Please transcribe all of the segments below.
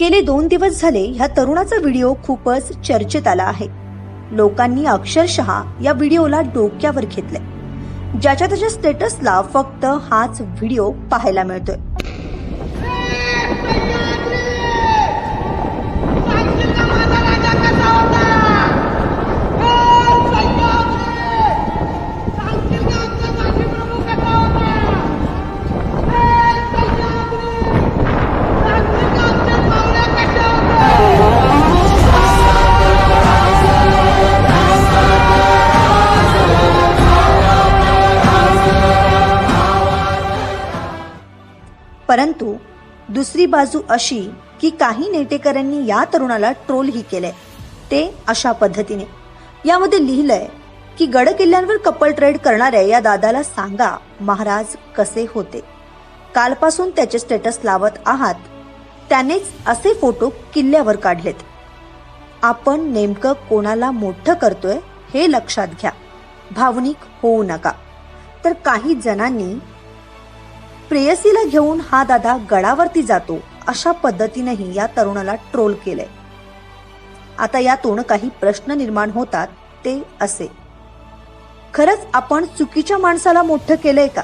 गेले दोन दिवस झाले ह्या तरुणाचा व्हिडिओ खूपच चर्चेत आला आहे. लोकांनी अक्षरशः या व्हिडिओला डोक्यावर घेतलंय. ज्याच्या त्याच्या स्टेटसला फक्त हाच व्हिडिओ पाहायला मिळतोय. परंतु दुसरी बाजू अशी की काही नेटेकरांनी या तरुणाला ट्रोलही केलंय. ते अशा पद्धतीने. यामध्ये लिहिलंय की गड किल्ल्यांवर कपल ट्रेड करणाऱ्या या दादाला सांगा महाराज कसे होते. कालपासून त्याचे स्टेटस लावत आहात. त्यानेच असे फोटो किल्ल्यावर काढलेत. आपण नेमकं कोणाला मोठं करतोय हे लक्षात घ्या. भावनिक होऊ नका. तर काही जणांनी प्रेयसीला घेऊन हा दादा गडावरती जातो अशा पद्धतीनेही या तरुणाला ट्रोल केलंय. आता यातून काही प्रश्न निर्माण होतात ते असे. खरंच आपण चुकीच्या माणसाला मोठं केलंय का?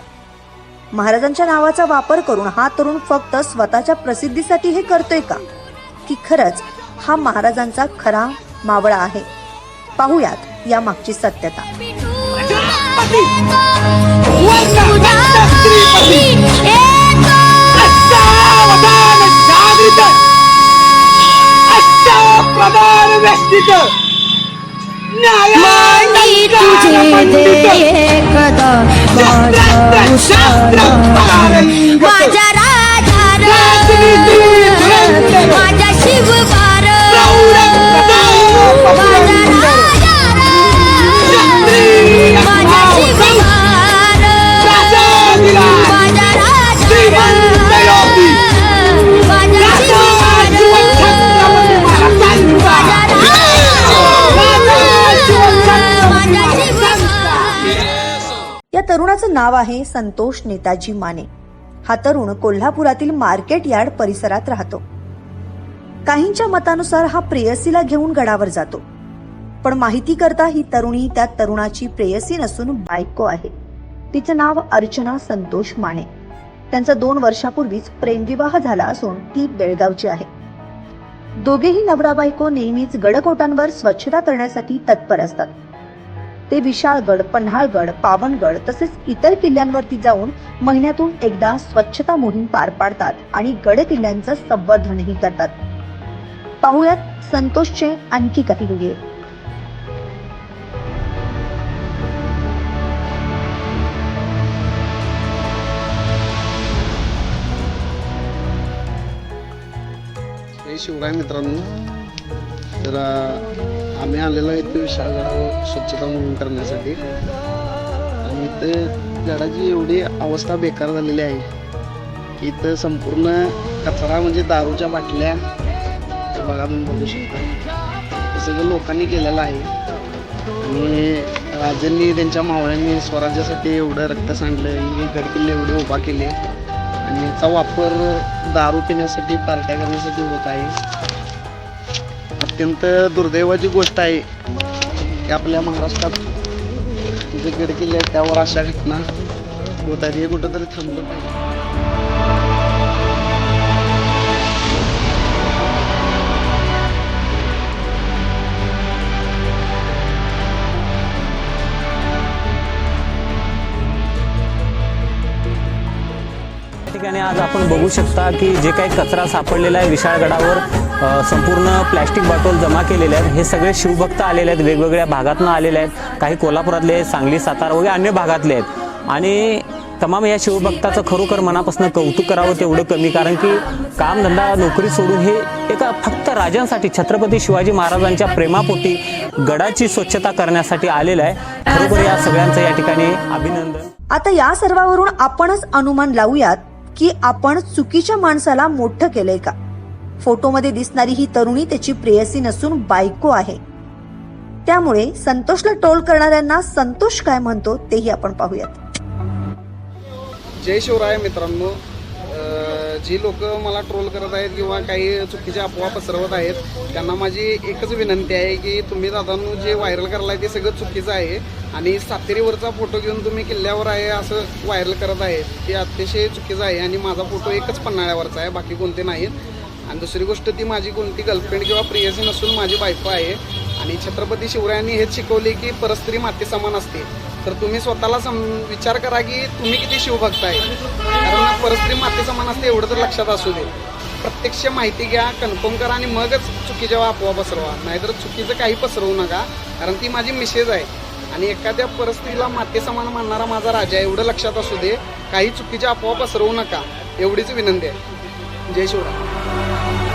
महाराजांच्या नावाचा वापर करून हा तरुण फक्त स्वतःच्या प्रसिद्धीसाठी हे करतोय का? की खरंच हा महाराजांचा खरा मावळा आहे? पाहुयात या मागची सत्यता. বেষ্টিত নারায়ণ नाव आहे संतोष नेताजी माने. हा तरुण कोल्हापुरातील मार्केट यार्ड परिसरात राहतो. काहींच्या मतानुसार हा प्रेयसीला घेऊन गडावर जातो. पण माहिती करता ही तरुणी त्या तरुणाची प्रेयसी नसून बायको आहे. तिचं नाव अर्चना संतोष माने. त्यांचा दोन वर्षापूर्वीच प्रेमविवाह झाला असून ती बेळगावची आहे. दोघेही नवरा बायको नेहमीच गडकोटांवर स्वच्छता करण्यासाठी तत्पर असतात. ते विशाळगड पन्हाळगड पावनगड तसेच इतर किल्ल्यांवरती जाऊन महिन्यातून एकदा स्वच्छता मोहीम पार पाडतात आणि गड किल्ल्यांचं संवर्धनही करतात. पाहुयात संतोषचे आणखी काही व्हिडिओ. शिवराय मित्रांनो. जरा आम्ही आलेलो आहे ते विशाळगडावर स्वच्छता मोहीम करण्यासाठी. आणि इथं गडाची एवढी अवस्था बेकार झालेली आहे की इथं संपूर्ण कचरा म्हणजे दारूच्या बाटल्या बघा तुम्ही बघू शकता. हे सगळं लोकांनी केलेलं आहे. आणि राजांनी त्यांच्या मावळ्यांनी स्वराज्यासाठी एवढं रक्त सांडलं हे गडकिल्ले एवढे उभा केले. आणि याचा वापर दारू पिण्यासाठी पार्ट्या करण्यासाठी होत आहे. अत्यंत दुर्दैवाची गोष्ट आहे की आपल्या महाराष्ट्रात जे गडकिल्ले आहेत त्यावर अशा घटना होत आहेत हे कुठंतरी थांबलं पाहिजे. ठिकाणी आज आपण बघू शकता की जे काही कचरा सापडलेला आहे विशाळगडावर संपूर्ण प्लॅस्टिक बॉटल जमा केलेले आहेत. हे सगळे शिवभक्त आलेले आहेत वेगवेगळ्या भागातून आलेले आहेत. काही कोल्हापुरातले आहेत सांगली सातारा वगैरे अन्य भागातले आहेत. आणि तमाम या शिवभक्ताचं खरोखर मनापासून कौतुक करावं तेवढं कमी कारण की कामधंदा नोकरी सोडून हे एका फक्त राजांसाठी छत्रपती शिवाजी महाराजांच्या प्रेमापोटी गडाची स्वच्छता करण्यासाठी आलेलं आहे. खरोखर या सगळ्यांचं या ठिकाणी अभिनंदन. आता या सर्वावरून आपणच अनुमान लावूयात की आपण चुकीच्या माणसाला मोठं केलंय का? फोटोमध्ये दिसणारी ही तरुणी त्याची प्रेयसी नसून बायको आहे. त्यामुळे संतोषला टोल करणाऱ्यांना संतोष काय म्हणतो तेही आपण पाहूयात. जय शिवराय मित्रांनो. जी लोक मला ट्रोल करत आहेत किंवा काही चुकीच्या अफवा पसरवत आहेत त्यांना माझी एकच विनंती आहे की तुम्ही दादांनो जे व्हायरल करलाय ते सगळं चुकीचं आहे. आणि सातेरीवरचा फोटो घेऊन तुम्ही किल्ल्यावर आहे असं व्हायरल करत आहे ते अतिशय चुकीचं आहे आणि माझा फोटो एकच पन्हाळ्यावरचा आहे बाकी कोणते नाहीत. आणि दुसरी गोष्ट ती माझी कोणती गर्लफ्रेंड किंवा प्रियसी नसून माझी बायको आहे. आणि छत्रपती शिवरायांनी हेच शिकवले की परस्त्री माते समान असते. तर तुम्ही स्वतःला सम विचार करा की तुम्ही किती शिवभक्त आहे. परस्त्री माते मन असते एवढं तर लक्षात असू दे. प्रत्यक्ष माहिती घ्या कन्फर्म करा आणि मगच चुकीच्या अफवा पसरवा. नाहीतर चुकीचं काही पसरवू नका कारण ती माझी मिसेज आहे. आणि एखाद्या परिस्थितीला माते समान मानणारा माझा राजा आहे एवढं लक्षात असू दे. काही चुकीच्या अफवा पसरवू नका. एवढीच विनंती आहे. जय शिवराय.